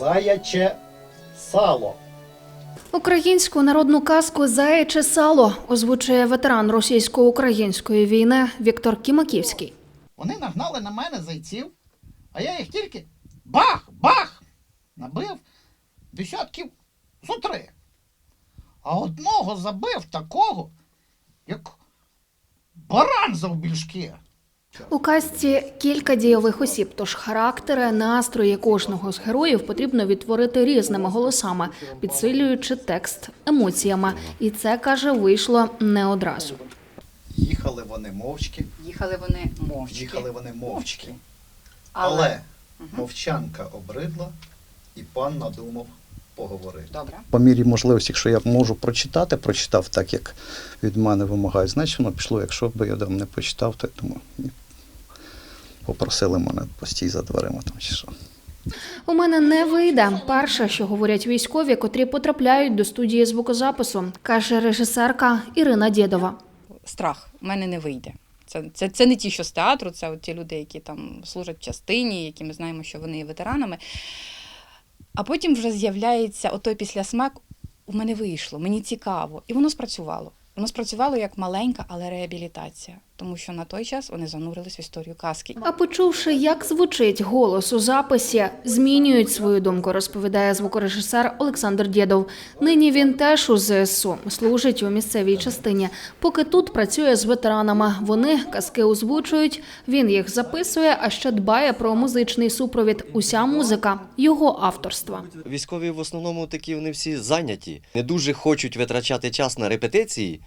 Заяче сало. Українську народну казку Заяче сало озвучує ветеран російсько-української війни Віктор Кімаківський. Вони нагнали на мене зайців, а я їх тільки бах, бах! Набив десятків зо три. А одного забив такого, як баран завбільшки. У казці кілька дійових осіб, тож характери, настрої кожного з героїв потрібно відтворити різними голосами, підсилюючи текст емоціями. І це каже, вийшло не одразу. Їхали вони мовчки, Їхали вони мовчки. їхали вони мовчки. Але, Але мовчанка обридла, і пан надумав поговорити. добре. По мірі можливості, якщо я можу прочитати, прочитав так, як від мене вимагають, значить воно пішло. Якщо б я там не почитав, то я думаю, ні. попросили мене постій за дверима там чи що. У мене не вийде. Перше, що говорять військові, котрі потрапляють до студії звукозапису, каже режисерка Ірина Дєдова. Страх в мене не вийде. Це, це, це не ті, що з театру, це от ті люди, які там служать в частині, які ми знаємо, що вони є ветеранами. А потім вже з'являється отой післясмак, у мене вийшло, мені цікаво. І воно спрацювало. Воно спрацювало як маленька, але реабілітація, тому що на той час вони занурились в історію казки. А почувши, як звучить голос у записі, змінюють свою думку, розповідає звукорежисер Олександр Дєдов. Нині він теж у ЗСУ служить у місцевій частині. Поки тут працює з ветеранами. Вони казки озвучують, він їх записує, а ще дбає про музичний супровід. Уся музика його авторства. Військові в основному такі вони всі зайняті. Не дуже хочуть витрачати час на репетиції.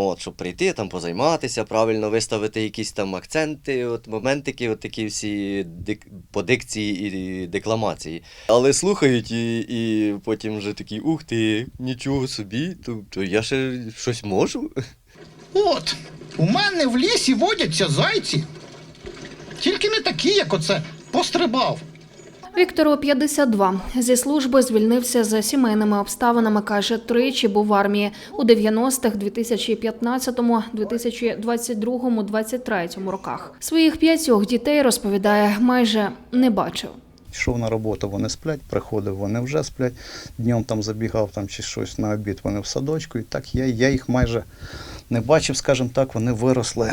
От, щоб прийти там позайматися, правильно виставити якісь там акценти, от моментики, от такі всі дик, по дикції і декламації. Але слухають і, і потім вже такі, ух ти, нічого собі, то, то я ще щось можу. От, у мене в лісі водяться зайці. Тільки не такі, як оце пострибав. Віктору 52. Зі служби звільнився за сімейними обставинами. каже, тричі був в армії у 90-х, 2015-му, 2022-му, 23-му роках. Своїх п'ятьох дітей розповідає, майже не бачив. Йшов на роботу, вони сплять, приходив, вони вже сплять. Днем там забігав там чи щось на обід, вони в садочку. І так я, я їх майже не бачив, скажімо так, вони виросли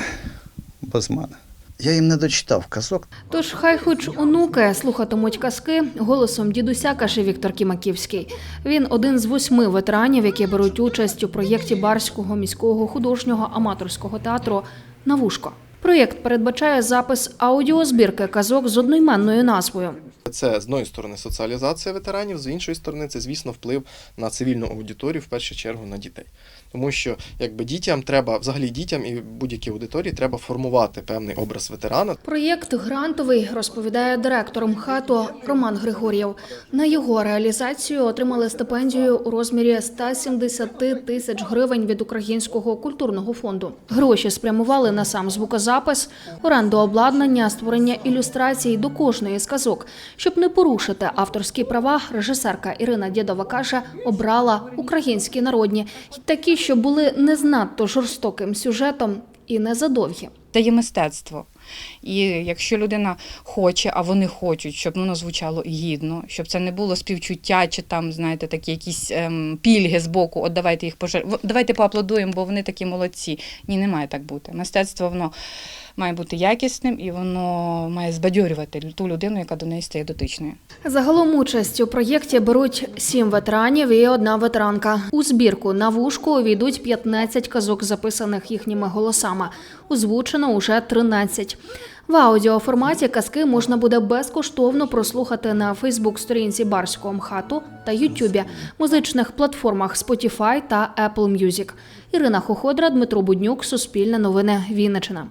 без мене. Я їм не дочитав казок, Тож хай хоч онуки слухатимуть казки голосом дідуся, каже Віктор Кімаківський. Він один з восьми ветеранів, які беруть участь у проєкті Барського міського художнього аматорського театру Навушко. Проєкт передбачає запис аудіозбірки казок з одноіменною назвою. Це з одної сторони соціалізація ветеранів, з іншої сторони, це, звісно, вплив на цивільну аудиторію, в першу чергу на дітей. Тому що якби дітям треба, взагалі дітям і будь-якій аудиторії треба формувати певний образ ветерана. Проєкт грантовий, розповідає директор МХАТу Роман Григор'єв. На його реалізацію отримали стипендію у розмірі 170 тисяч гривень від Українського культурного фонду. Гроші спрямували на сам звукозапис, оренду обладнання, створення ілюстрацій до кожної з казок. Щоб не порушити авторські права, режисерка Ірина Дєдова каже, обрала українські народні й такі, що були не з надто жорстоким сюжетом і не задовгі. Це є мистецтво. І якщо людина хоче, а вони хочуть, щоб воно звучало гідно, щоб це не було співчуття чи там, знаєте, такі якісь ем, пільги з боку, от давайте їх пожар... давайте поаплодуємо, бо вони такі молодці. Ні, не має так бути. Мистецтво воно має бути якісним і воно має збадьорювати ту людину, яка до неї стає дотичною. Загалом участь у проєкті беруть сім ветеранів і одна ветеранка. У збірку на вушку увійдуть 15 казок, записаних їхніми голосами. Озвучено уже 13. В аудіоформаті казки можна буде безкоштовно прослухати на Фейсбук-сторінці Барського МХАТу та Ютюбі, музичних платформах Spotify та Apple Music. Ірина Хоходра, Дмитро Буднюк, Суспільне новини, Вінниччина.